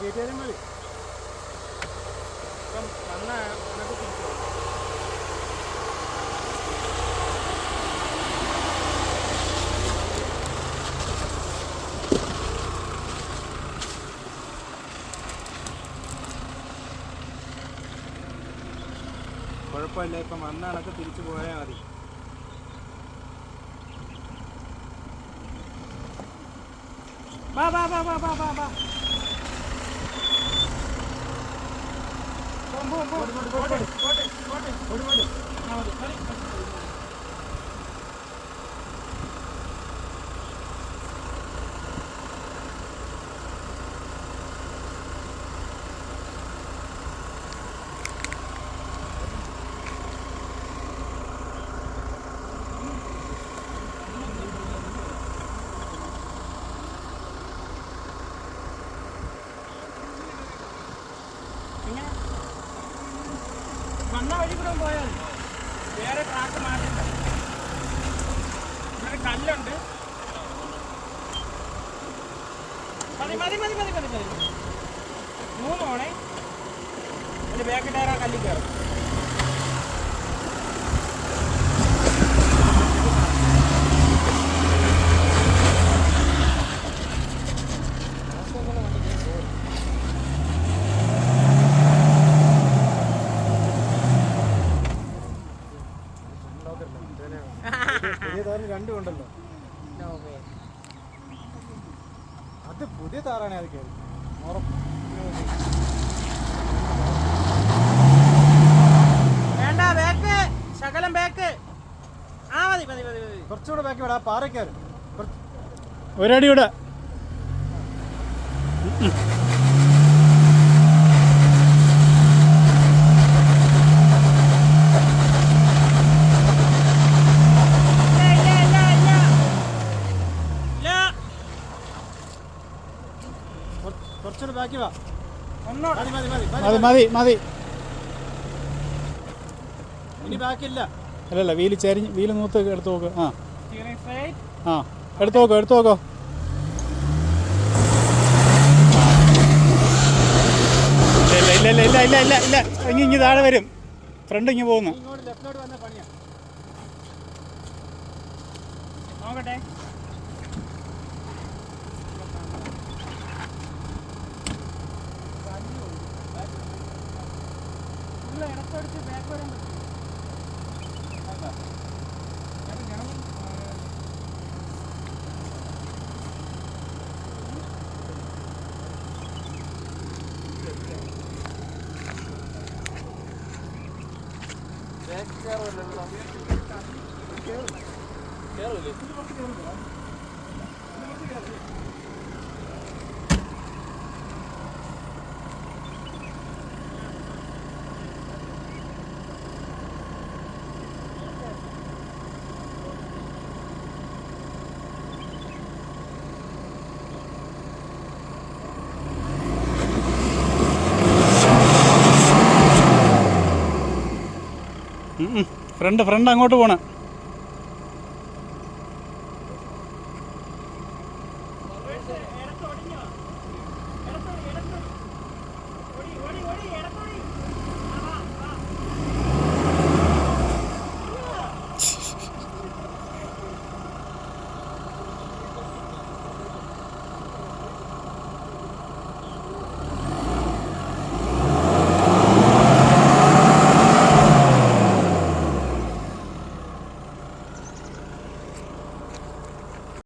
കയറ്റിയാലും മതി. ഇപ്പം വന്ന കണക്ക് തിരിച്ചു. കുഴപ്പമില്ല ഇപ്പം വന്ന തിരിച്ചു പോയാൽ മതി. വാ വാ വാ വാ വാ വാ. വാ ഓടി ഓടി ഓടി ഓടി പോട്ടെ, പോട്ടെ, പോട്ടെ, പോട്ടെ. ആ, മതി, മതി, മതി. എങ്ങനെ? വന്ന വഴി കൂടെ പോയാൽ വേറെ ട്രാക്ക് മാറ്റണ്ട. ഇവിടെ കല്ലുണ്ട്. മതി മതി മതി മതി മതി മതി. മൂന്ന് ഓണേ അതിന്റെ ബാക്ക് ടയർ ആ കല്ലിൽ കയറും താറിന് ഉണ്ടല്ലോ അത് പുതിയ താറാണ് അത് കയറി വേണ്ട ബാക്ക് ശകലം ബാക്ക് ആ മതി മതി മതി മതി. കുറച്ചുകൂടെ ബാക്ക് വേണം ആ പാറയ്ക്കാരും ഒരടി കൂടെ ഇല്ല ഇല്ല ഇല്ല ഇല്ല കുറച്ചുകൂടെ ബാക്കി വാ. ഒന്നോടെ മതി മതി മതി മതി മതി മതി. ഇനി ബാക്കില്ല അല്ലല്ല വീൽ ചരിഞ്ഞ് വീൽ നൂത്ത് എടുത്തു നോക്ക്. ആ. ആ. എടുത്ത് നോക്കോ എടുത്ത് നോക്കോ. ഇല്ല ഇല്ല ഇല്ല ഇല്ല ഇല്ല ഇല്ല. ഇല്ല ഇങ്ങ് ഇങ്ങ് താഴെ വരും. ഫ്രണ്ട് ഇങ്ങ് പോകുന്നു. ഇങ്ങോട്ട് ലെഫ്റ്റിലോട്ട് വന്ന പണിയാ. നോക്കട്ടെ. ഇടത്തടിച്ച് ബാക്ക് വരാൻ പറ്റും. ഫ്രണ്ട് ഫ്രണ്ട് അങ്ങോട്ട് പോണ.